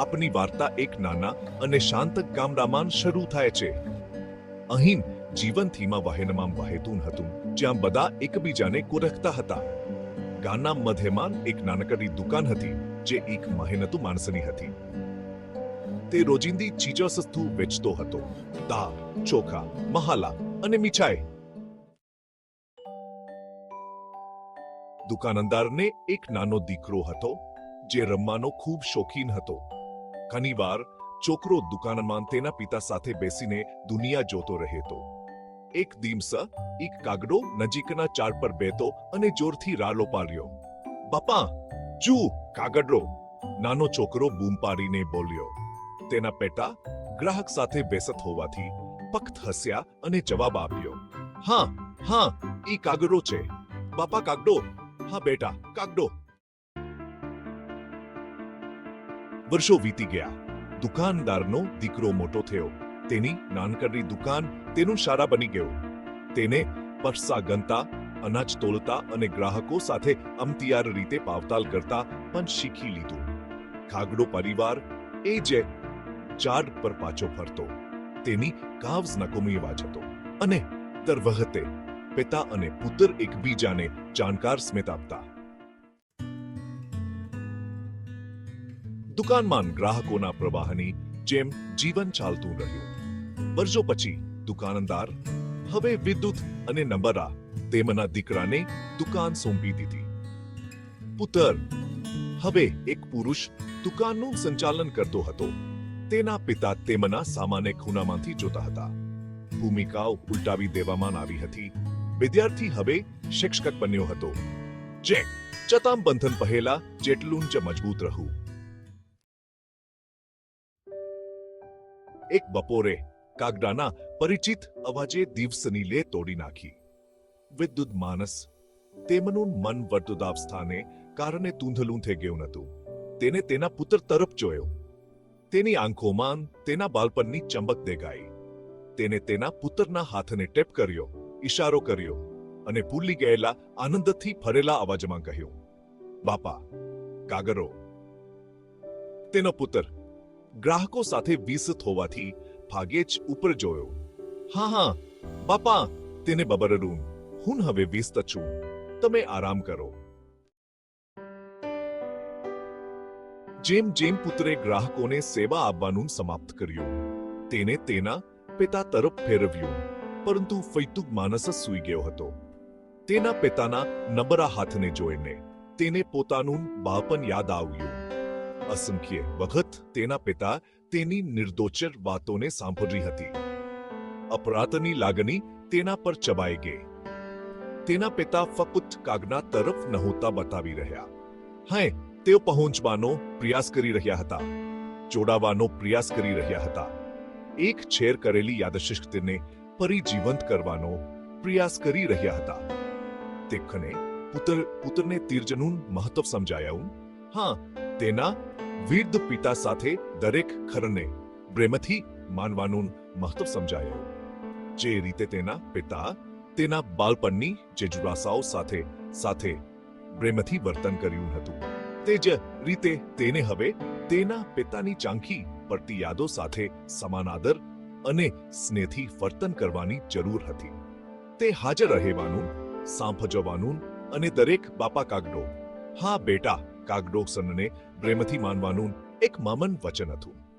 આપની વાર્તા એક નાના અને શાંત ગામડામાં શરૂ થાય છે. અહીં જીવનથીમાં વહેનમાં વહેતું હતું, જ્યાં બધા એકબીજાને કોરખતા હતા. ગાના મધ્યમાં એક નાનકડી દુકાન હતી, જે એક મહેનતુ માણસની હતી. તે રોજિંદી ચીજો સસ્તું વેચતો હતો, દાળ, ચોખા, મહાલા અને મીઠાઈ. દુકાનદારને એક નાનો દીકરો હતો, જે રમવાનો ખૂબ શોખીન હતો. ઘણીવાર છોકરો દુકાનમાં તેના પિતા સાથે બેસીને દુનિયા જોતો રહેતો. એક દિવસ એક કાગડો નજીકના ઝાડ પર બેતો અને જોરથી રાલો પાડ્યો. બાપા જુ કાગડો. નાનો છોકરો બૂમ પાડીને બોલ્યો. તેના પેટા ગ્રાહક સાથે બેસત હોવાથી પખત હસ્યા અને જવાબ આપ્યો. હા હા, ઈ કાગડો છે. બાપા, કાગડો. હા, બેટા, કાગડો. વર્ષો વીતી ગયા. દુકાનદારનો દીકરો મોટો થયો. તેની નાનકડી દુકાન તેનું શાળા બની ગયો. તેને પરસા ગનતા અનાજ તોલતા અને ગ્રાહકો સાથે અમતિયાર રીતે પાવતાલ કરતા પણ શીખી લીધું. ખાગડો પરિવાર એ જે ચાર્ટ પર પાછો ફરતો. તેની કાવ્સ નકોમી અવાજ હતો. અને દર વખતે પિતા અને પુત્ર એકબીજાને જાણકાર સ્મિત આપતા. દુકાનમાં ગ્રાહકોના પ્રવાહની જેમ જીવન ચાલતું રહ્યું. વર્ષો પછી દુકાનદાર, હવે વિદ્યુત અને નંબરા તેમના દીકરાને દુકાન સોંપી દીધી. પુત્ર, હવે એક પુરુષ દુકાનનું સંચાલન કરતો હતો. તેના પિતા તેમના સામાન્ય ખૂનામાંથી જોતા હતા. ભૂમિકાઓ ઉલટાવી દેવામાં આવી હતી. વિદ્યાર્થી હવે શિક્ષક બન્યો હતો. જે ચતામ બંધન પહેલા જેટલું જ મજબૂત રહું. એક બપોરે કાગડાના પરિચિત અવાજે દિવસની લે તોડી નાખી. વિદ્યુત માનસ તેમનું મન વર્તુદાવસ્થાને કારણે તૂંધલું થઈ ગયું હતું તેને તેના પુત્ર તરફ જોયો. તેની આંખોમાં તેના બાળપણની ચમક દેગાઈ તેને તેના પુત્રના હાથને ટેપ કર્યો, ઈશારો કર્યો અને ભૂલી ગયેલા આનંદથી ભરેલા અવાજમાં કહ્યું, બાપા કાગરો તેનો પુત્ર ગ્રાહકો સાથે વિસત હોવાથી ભાગ્યે જ ઉપર જોયો. હા હા, બાપા, તેને બબરડું. હું હવે વ્યસ્ત છું. તમે આરામ કરો. જેમ જેમ પુત્રે ગ્રાહકોને સેવા આપવાનું સમાપ્ત કર્યું, તેને તેના પિતા તરફ ફેરવ્યું, પરંતુ ફૈતુક માનસ જ સૂઈ ગયો હતો. તેના પિતાના નબરા હાથને જોઈને તેને પોતાનું બાળપણ યાદ આવ્યું. અસંખ્ય વખત તેના પિતા તેની નિર્દોચર વાતોને સાંભળી હતી. અપરાધની લાગણી તેના પર ચબાઈ ગઈ. તેના પિતા ફક્ત કાગના તરફ નહોતા બતાવી રહ્યા. હા તેઓ પહોંચવાનો પ્રયાસ કરી રહ્યા હતા. જોડાવાનો પ્રયાસ કરી રહ્યા હતા. એક છેર કરેલી યાદશિષ્ટને ફરી જીવંત કરવાનો પ્રયાસ કરી રહ્યા હતા. તેખને, પુત્ર, પુત્રને તીર્જનું મહત્વ સમજાયું હા, તેના વિરુદ્ધ પિતા સાથે દરેક ખરને પ્રેમથી માનવાનું મહત્વ સમજાયું. જે રીતે તેના પિતા, તેના બાળપણની જે જુરાસાઓ સાથે સાથે પ્રેમથી વર્તન કર્યું હતું. તે જ રીતે તેને હવે તેના પિતાની ચાંખી પડતી યાદો સાથે સમાન આદર અને સ્નેહથી વર્તન કરવાની જરૂર હતી. તે હાજર રહેવાનું, સાંભજવાનું અને દરેક બાપા કાગડો હા બેટા કાગડો સનને પ્રેમથી માનવાનું એક મામન વચન હતું.